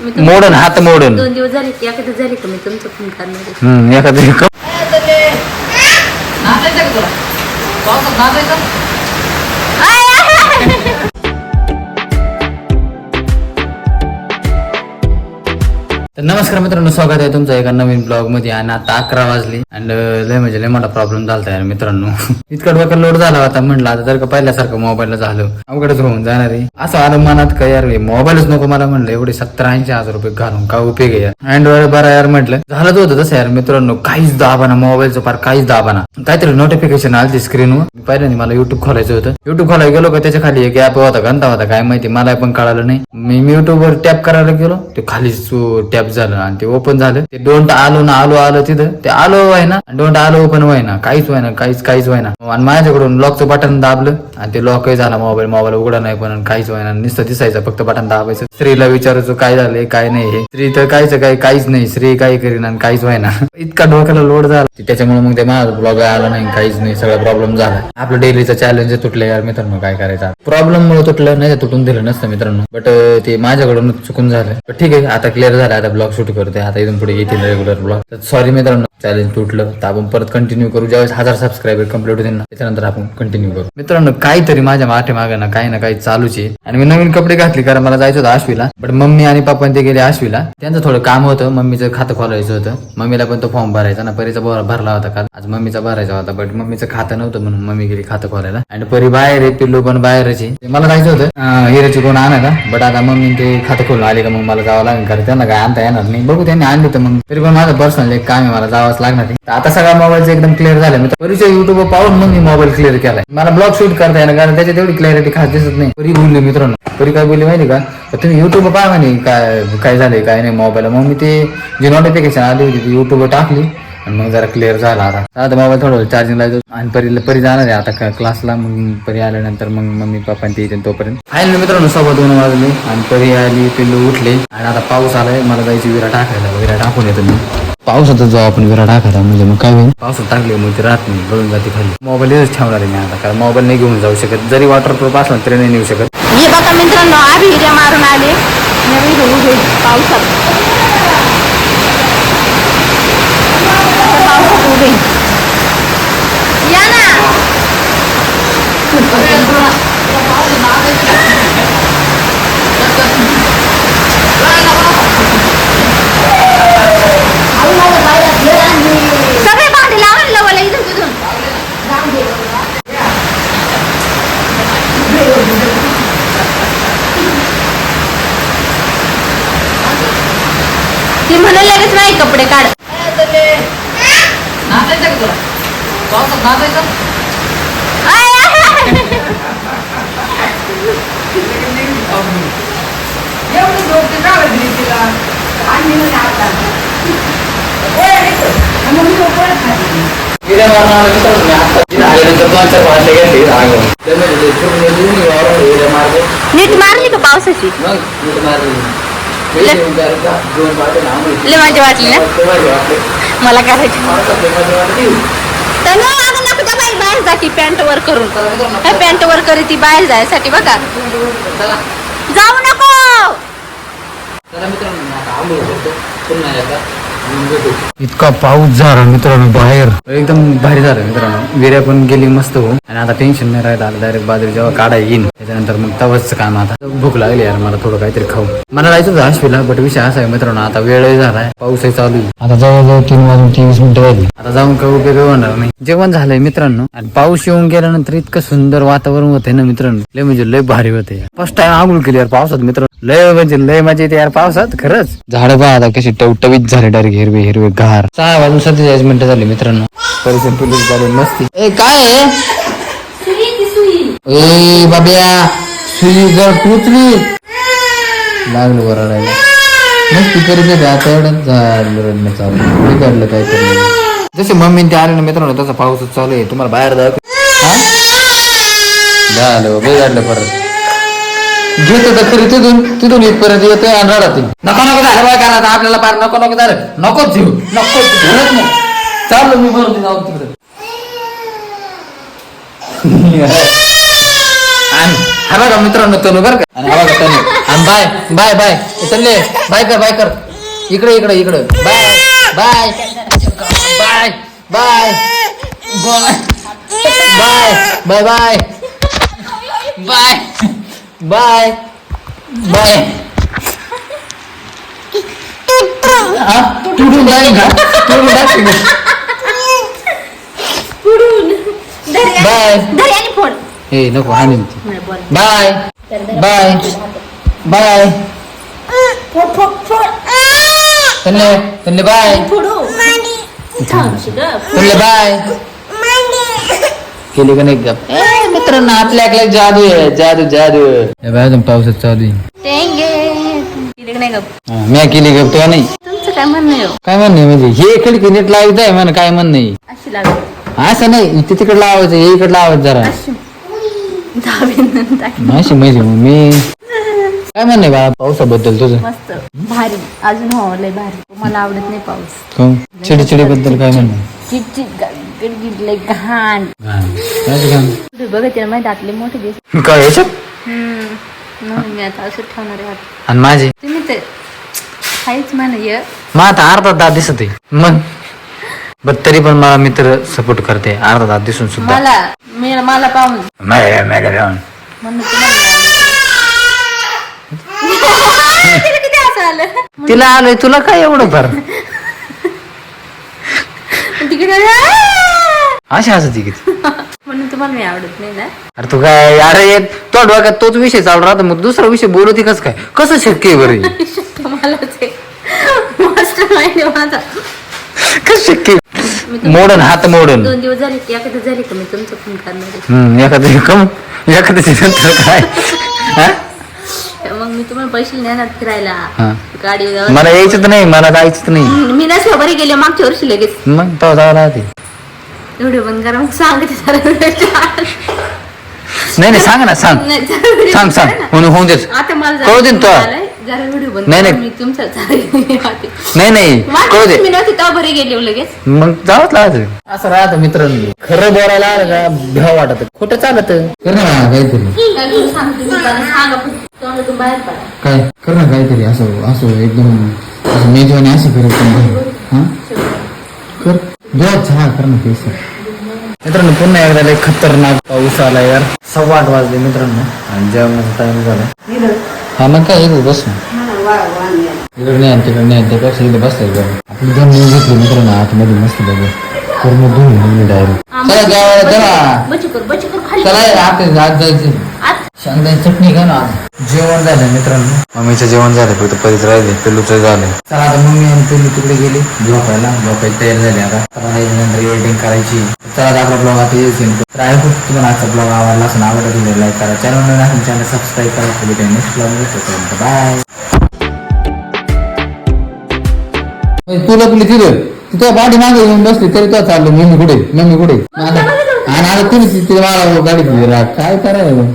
मी तुम- मोडन हात मोडन. दोन दिवस झाले की एखादं झाले का मी तुमचं फोन करणार? आहे. हम्म एखादं क- नाचायचं का तुला? पावसात नाचायचं तर नमस्कार मित्रांनो स्वागत आहे तुमचं एका नवीन ब्लॉगमध्ये आणि आता अकरा वाजली अँड लय म्हणजे लय मोठा प्रॉब्लेम झाला यार मित्रांनो. इतका डोक्यात लोड झाला होता म्हणलं आता जर का पहिल्यासारखं मोबाईलला झालं अवघडच होऊन जाणार आहे. असं आलं मनात का यार मोबाईलच नको मला म्हणलं एवढे सत्तर ऐंशी हजार रुपये घालून का उपयोग आहे यार? अँड बरा यार म्हटलं. झालंच होतं तसं यार मित्रांनो काहीच दाबाना मोबाईलचं फार काहीच दाबाना. काहीतरी नोटिफिकेशन आली स्क्रीनवर पहिल्यांदा मला युट्यूब खोलायचं होतं. युट्यूब खोलायला गेलो का त्याच्याखाली एक ऍप होता घंटा होता काय माहिती मला पण कळालं नाही. मी मी युट्यूबवर टॅप करायला गेलो ते खाली टॅप झालं आणि ते ओपन झालं. ते डोंट आलो ना आलो आलो तिथं. ते आलो व्हाय ना डोंट आलो ओपन व्हाय ना काहीच व्हाय ना काहीच काहीच व्हाय ना आणि माझ्याकडून लॉकचं बटन दाबलं आणि ते लॉकही झाला मोबाईल मोबाईल उघडा नाही पण काहीच व्हायना. नुसतं दिसायचं फक्त बटन दाबायचं. स्त्रीला विचारायचं काय झालंय? काय नाही हे? स्त्री तर काहीच काय काहीच नाही. स्त्री काही करीन आणि काहीच व्हाय ना इतका डोक्याला लोड झाला. त्याच्यामुळे मग ते माझा ब्लॉग आला नाही काहीच नाही. सगळा प्रॉब्लेम झाला. आपलं डेलीचं चॅलेंज तुटलं यार मित्रांनो. काय करायचं प्रॉब्लेम मुळे तुटलं नाही तुटून दिलं नसतं मित्रांनो. बट ते माझ्याकडून चुकून झालं. ठीक आहे आता क्लिअर झालं. आता ब्लॉग शूट करते आता इथून पुढे येतील रेग्युलर ब्लॉग तर सॉरी मित्रांनो चॅलेंज तुटलं. तर आपण परत कंटिन्यू करू. ज्यावेळेस हजार सबस्क्रायबर कंप्लीट होतील ना त्याच्यानंतर आपण कंटिन्यू करू. मित्रांनो काहीतरी माझ्या माठे मागे ना काही ना काही चालूच आहे. आणि मी नवीन कपडे घातले कारण मला जायचं होतं आश्वीला. बट मम्मी आणि पप्पा ते गेले आश्वीला. त्यांचं थोडं काम होतं. मम्मीचं खातं खोलायचं होतं. मम्मीला पण तो फॉर्म भरायचा ना. परीचा भरला होता काल. आज मम्मीचा भरायचा होता. बट मम्मीचं खातं नव्हतं म्हणून मम्मी गेली खातं खोलायला. आणि परी बाहेर आहे पिल्लू पण बाहेरच मला जायचं होतं. हिराची कोण आणायला बट आता मम्मी ते खातं खोलून आले का मग मला जावं लागेल. कारण त्यांना काय आणता येणार नाही. बघू त्यांनी आणली तर मग. तरी पण माझं पर्सनल एक काम आहे मला जावंच लागणार आहे. आता सगळा मोबाईलचं एकदम क्लिअर झालं मी परिचय युट्यूब पाहून मग मी मोबाईल क्लिअर केलाय. मला ब्लॉग शूट करता येणार कारण त्याच्यात एवढी क्लॅरिटी खास दिसत नाही. परी बोलली मित्रांनो. परी काय बोलली माहिती का? तुम्ही युट्यूब पाहा म्हणे काय काय झालंय काय नाही मोबाईल मग मी ते जी नोटिफिकेशन आली होती ती युट्यूब टाकली. आणि मग जरा क्लिअर झाला आता. आता मोबाईल थोडं चार्जिंग लागतो आणि परीला परी जाणार आहे आता का- क्लासला मग परी आल्यानंतर मग मम्मी पप्पा ते येतील तोपर्यंत. फायनल मित्रांनो सव्वा दोन वाजले आणि परी आली पिल्लू उठले. आणि आता पाऊस आलाय मला जायची विरा टाकायला. विरा टाकून येतो मी. पावसातच जाऊ आपण विरा टाकायला म्हणजे मग काय होईल? पावसात टाकले मग ते राहत नाही गळून जाते खाली. मोबाईल ठेवणार आहे मी आता कारण मोबाईल नाही घेऊन जाऊ शकत. जरी वॉटरप्रूफ असला तरी नाही नेऊ शकत. हे बघा मित्रांनो आधी मारून आले. नवीन पावसात आता पावसात उभे. या ना. सगळे भांडे लावून लवलं इथून तिथून. ती म्हणून लगेच नाही कपडे काढ. नाचायचं का तुला? पावसात नाचायचं? एवढी झोप ती. काय वाजली तिला आणि मी आता विरा मारून आला मित्रांनो मी आता तिथे आल्यानंतर दोन चार भांडे घेतली रागावून. त्यामुळे ते पूर्ण दोन्ही वावरात विरा मारले. नीट मारली का पावसाची? मग मीठ मारली. लय माझी वाटली ना? मला करायची. पावसात ते तर नको त्या बाई बाहेर जाती पॅन्ट वर करून. काय पॅन्ट वर करी ती बाहेर जायसाठी बघा. चला. जाऊ नको इतका पाऊस झाला मित्रांनो बाहेर. एकदम भारी झालं मित्रांनो. विर्या पण गेली मस्त हो आणि आता टेन्शन नाही राहिलं आता डायरेक्ट बाजरी जेव्हा काढाय येईन त्याच्यानंतर मग तवच काम आता. भूक लागली यार मला थोडं काहीतरी खाऊ. मला जायचं होतं आश्वीला बट विषय असा आहे मित्रांनो आता वेळही झालाय पाऊसही चालू आहे. आता जवळजवळ तीन वाजून तेवीस मिनिटं वाजली आता जाऊन काही उपयोग होणार नाही. जेवण झालंय मित्रांनो आणि पाऊस येऊन गेल्यानंतर इतकं सुंदर वातावरण होते ना मित्रांनो. लय म्हणजे लय भारी होते फर्स्ट टाइम आंघोळ केली यार पावसात मित्रांनो. लय म्हणजे लय मजा येते यार पावसात खरंच. झाड पहा आता कशी टवटवीत झाले डायरेक्ट हिरवे हिरवे गार. सहा वाजून सत्तेचाळीस मिनिटं झाली मित्रांनो. परिसर पोलीस झाले मस्ती. ए काय ए बाब्या सुई जर टुचली लागलं बरडायला मस्ती करीत होते आता एवढं झालं रडणं चालू बिघडलं काहीतरी जसे मम्मी ते आले ना मित्रांनो तसा पाऊसच चालू आहे. तुम्हाला बाहेर हा? झालं बिघडलं परत. घेतो तर खरी तिथून तिथून इथपर्यंत येतोय आणि रडत नको नको झालं बाय कारण आता आपल्याला पार नको नको झालं. नकोच घेऊ नको घरच नाही. चाललो मी बरोबर जाऊ तिकडे. आणि हा बघा मित्रांनो तनू बरं का? आणि हा बघा तनू. आणि बाय बाय बाय. चलले बाय कर बाय कर. इकडे इकडे इकडे. Bye bye bye. Bye bye. Bye bye bye. Bye. Bye. Bye. हा? तुडून जाईल का? तुडून टाकशील का? पुढून. बाय. धर आणि फोन ए नको हा नाही, बोल. बाय. बाय. बाय. फोड, फोड, फोड. तन्ने तन्ने बाय. फोडू. थांब, शिगं. तन्ने बाय. केली का नाही गप? ए मित्रांनो आपल्या ऐकल्या जादू आहे जादू जादू. हे पावसात चालू आहे. टेंगे. केली का नाही गं? हा, मी केली गप तो नाही. तुमचं काय म्हणणं आहे हो? काय म्हणणे म्हणजे हे खिडकी नीट लावायचं आहे म्हणा काय म्हणणं आहे. अशी लागत असं नाही ते तिकडे लावायचं हे इकडे लावायचं जरा. अशी. दहावीनं टाक. अशी माहिती मग मी काय म्हणणे बाळा पावसाबद्दल तुझं? मस्त. भारी. अजून हो लय भारी. मला आवडत नाही पाऊस. चिडचिडी बद्दल काय म्हणणं चिडचिड गिडगिड लय घाण. बघत ना, माझे दातले मोठे दिस काय याच्यात? हम्म म्हणून मी आता असं ठेवणार आहे हात. आणि माझे तुम्ही तर काहीच म्हणा ये मग आता अर्धा दात दिसत. आहे मग तरी पण मला मित्र सपोर्ट करते. अर्धा दात दिसून सुद्धा. मला मी मला पाहून. म्हणून तुम्हाला. तिला किती असं आलं तिला आलोय तुला काय एवढं फार? तिकडे अशी हसत किती म्हणून तुम्हाला मी आवडत नाही ना. अरे तू काय अरे तो डोक्यात तोच विषय चालू राहतो. मग दुसरा विषय बोलवते कस काय? कसं शक्य आहे बरं? तुम्हालाच आहे. मस्त माहिती आहे माझा. कसं शक्य मोडन हात मोडन. दोन दिवस झाले की एखादं झाले का मी तुमचं फोन करणार आहे. हम्म एखादं कम एखाद्याची नंतर काय? हा? मग मी तुम्हाला पैसे नेणार फिरायला. हा. गाडी मला यायचं तर नाही मला जायचं नाही. मी नसल्या बरी गेले मागच्या वर्षी लगेच. मग तो जावं लागते व्हिडिओ बंद करा मग सांगते जरा. नाही नाही सांग ना सांग. सांग सांग. करा ना. होऊन देच आता मला कळू दे तो. आलाय, जरा व्हिडिओ बंद नाही, नाही. मी तुमचा चालेल नाही नाही. कळू दे. मी नव्हती तेव्हा बरी गेले लगेच. मग जावंच लागत असं राहत मित्रांनो. खरं बोलायला आलं का भ्याव वाटत. खोटं चालत. कर ना काहीतरी. काय? करू ना काहीतरी. असं असं एकदम असं मेजवानी असं करत हा? दोच हा कर ना तेच मित्रांनो पुन्हा एकदा लय खतरनाक पाऊस आला यार. सव्वा आठ वाजले मित्रांनो. आणि जेवणाचा टाइम झाला. हा मग काय इकडे बस. इकडे नाही आणि तिकडे नाही. त्यापेक्षा इकडे बसलाय बरं. आपण दोन दिवस घेतले मित्रांनो. आतमध्ये मस्त बघ पूर्ण धुवून डायरेक्ट चला जेवायला चला. चला आत जायचं. आत शेंगदाणे चटणी घ्या ना आज. जेवण झालं मित्रांनो. मम्मीचं जेवण झालं फक्त परीच राहिले पिल्लूचं झालं. चला आता मम्मी आणि पिल्लू तिकडे गेली. झोपायला झोपायची तयारी झाली आता. नाही, नंतर एडिटिंग करायची. चला आता आपला ब्लॉग आता येईल तर आहे खूप तुम्हाला आजचा ब्लॉग आवडला असं आवडत तुम्ही लाईक करा. चॅनल नवीन चॅनल सबस्क्राईब करा. पुढे नेक्स्ट ब्लॉग बाय तुला तुला तिथं? तिथं पाठी मागे येऊन बसली तरी तो चाललो. मम्मी कुठे? मम्मी कुठे? आणि आता तुम्ही तिथे मला गाडी काय करायला